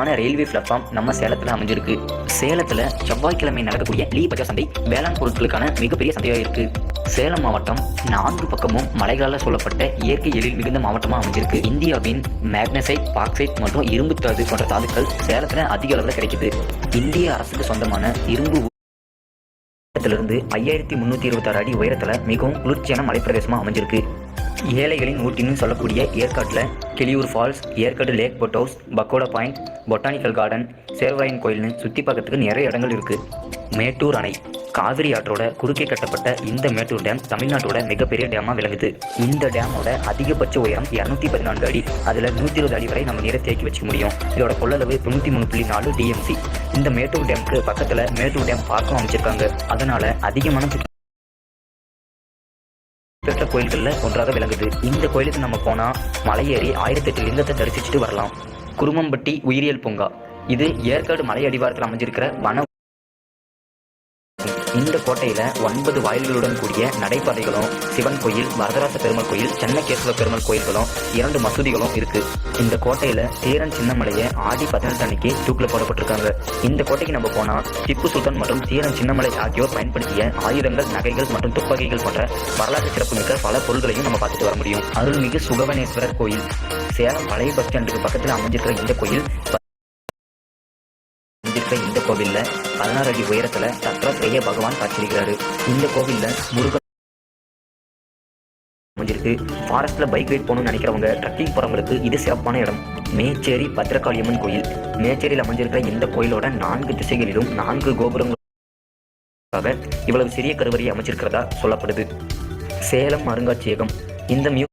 மான railway platform நம்ம சேலத்தில் அமைஞ்சிருக்கு. சேலத்தில் செவ்வாய்க்கிழமை நடக்கக்கூடிய லீ பஜார் சந்தை வேளாண் பொருட்களுக்கான மிகப்பெரிய சந்தையாக இருக்கு. சேலம் மாவட்டம் நான்கு பக்கமும் மலைகளால் சூழப்பட்ட இயற்கை எழில் மிகுந்த மாவட்டமாக அமைஞ்சிருக்கு. இந்தியாவின் மேக்னசைட் பாக்சைட் மற்றும் இரும்பு தாது போன்ற தாதுக்கள் சேலத்தில் அதிக அளவில் கிடைக்குது. இந்திய அரசுக்கு சொந்தமான இரும்பு இருந்து ஐயாயிரத்தி முந்நூற்றி இருபத்தாறு அடி உயரத்தில் மிகவும் குளிர்ச்சியான மலைப்பிரதேசமாக அமைஞ்சிருக்கு. ஏழைகளின் ஊட்டின்னு சொல்லக்கூடிய ஏற்காட்டில் Kiliyur falls Yercaud lake boat house pagoda point botanical garden Servarayan கோயில்னு சுற்றி பார்க்கறதுக்கு நிறைய இடங்கள் இருக்குது மேட்டூர் அணை காவிரி ஆற்றோட குறுக்கே கட்டப்பட்ட இந்த மேட்டூர் டேம் தமிழ்நாட்டோட மிகப்பெரிய டேமாக விளங்குது. இந்த டேமோட அதிகபட்ச உயரம் இரநூத்தி பதினான்கு அடி. அதில் நூற்றி இருபது அடி வரை நம்ம நீரை தேக்கி வச்சுக்க முடியும். இதோட கொள்ளளவு தொண்ணூற்றி மூணு புள்ளி நாலு டிஎம்சி இந்த மேட்டூர் டேமுக்கு பக்கத்தில் மேட்டூர் டேம் பார்க்கும் அமைச்சிருக்காங்க. அதனால அதிகமான சிறந்த கோயில்களில் ஒன்றாக விளங்குது. இந்த கோயிலுக்கு நம்ம போனால் மலையேறி ஆயிரத்தி எட்டு லிங்கத்தை தரிசிச்சுட்டு வரலாம். குருமம்பட்டி உயிரியல் பூங்கா. இது ஏற்காடு மலை அடிவாரத்தில் அமைஞ்சிருக்கிற வன இந்த கோட்டையில ஒன்பது வாயில்களுடன் கூடிய நடைபாதைகளும் சிவன் கோயில் வரதராச பெருமாள் கோயில் சென்னகேஸ்வர பெருமாள் கோயில்களும் இரண்டு மசூதிகளும் இருக்கு. இந்த கோட்டையில தீரன் சின்னமலைய ஆதி பதினெட்டு அன்னைக்கு தூக்கில் போடப்பட்டிருக்காங்க. இந்த கோட்டைக்கு நம்ம போனா திப்பு சுல்தான் மற்றும் தீரன் சின்னமலை ஆகியோர் பயன்படுத்திய ஆயுதங்கள் நகைகள் மற்றும் துப்பாக்கிகள் போன்ற வரலாற்று சிறப்புமிக்க பல பொருள்களையும் நம்ம பார்த்துட்டு வர முடியும். அருள்மிகு சுகவனேஸ்வரர் கோயில். சேலம் பழைய பஸ் ஸ்டாண்டுக்கு பக்கத்தில் அமைஞ்சிருக்கிற இந்த கோயில் இருக்க இந்த கோவில்ல பதினாறு அடி உயரத்துல தத்ராத்திரேய பகவான் காட்சியிருக்கிறாரு இந்த கோவில்ல முருகன் அமைஞ்சிருக்கு. ஃபாரஸ்ட்ல பைக் ரைட் போகணும்னு நினைக்கிறவங்க ட்ரக்கிங் போறவங்களுக்கு இது சிறப்பான இடம். மேச்சேரி பத்ரகாளியம்மன் கோயில். மேச்சேரியில் அமைஞ்சிருக்கிற இந்த கோயிலோட நான்கு திசைகளிலும் நான்கு கோபுரங்களுக்காக இவ்வளவு சிறிய கருவறையை அமைச்சிருக்கிறதா சொல்லப்படுது. சேலம் அருங்காட்சியகம். இந்த மியூ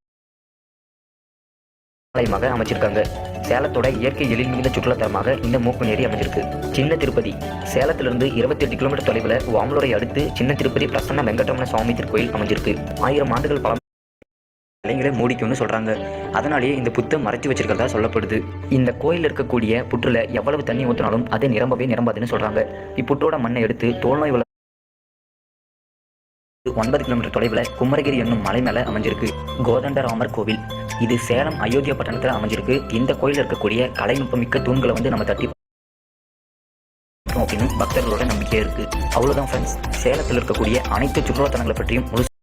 ஆலயமாக அமைச்சிருக்காங்க. சேலத்தோட இயற்கை எழில் மிகுந்த சுற்றுலாத்தலமாக இந்த மூக்குநேரி அமைஞ்சிருக்கு. சின்ன திருப்பதி. சேலத்திலிருந்து இருபத்தி எட்டு கிலோமீட்டர் தொலைவில் வாமலூரை அடுத்து சின்ன திருப்பதி பிரசன்ன வெங்கடரமண சுவாமி திருக்கோயில் அமைஞ்சிருக்கு. ஆயிரம் ஆண்டுகள் பழம் இலைங்களை மூடிக்கும்னு சொல்றாங்க. அதனாலேயே இந்த புத்தை மறைச்சு வச்சிருக்கிறதா சொல்லப்படுது. இந்த கோயில் இருக்கக்கூடிய புற்றுல எவ்வளவு தண்ணி ஊற்றினாலும் அது நிரம்பவே நிரம்பாதுன்னு சொல்றாங்க. இப்புற்றோட மண்ணை எடுத்து தோல்நோய் ஒன்பது கிலோமீட்டர் தொலைவில் குமரகிரி என்னும் மலை மேலே அமைஞ்சிருக்கு. கோதண்டராமர் கோவில். இது சேலம் அயோத்தியா பட்டணத்தில் அமைஞ்சிருக்கு. இந்த கோயில் இருக்கக்கூடிய கலைநுட்பமிக்க தூண்களை வந்து நம்ம தட்டி அப்படின்னு பக்தர்களோட நம்பிக்கை இருக்கு. அவ்வளவுதான் ஃப்ரெண்ட்ஸ் சேலத்தில் இருக்கக்கூடிய அனைத்து சுற்றுலாத்தலங்களை பற்றியும் முழு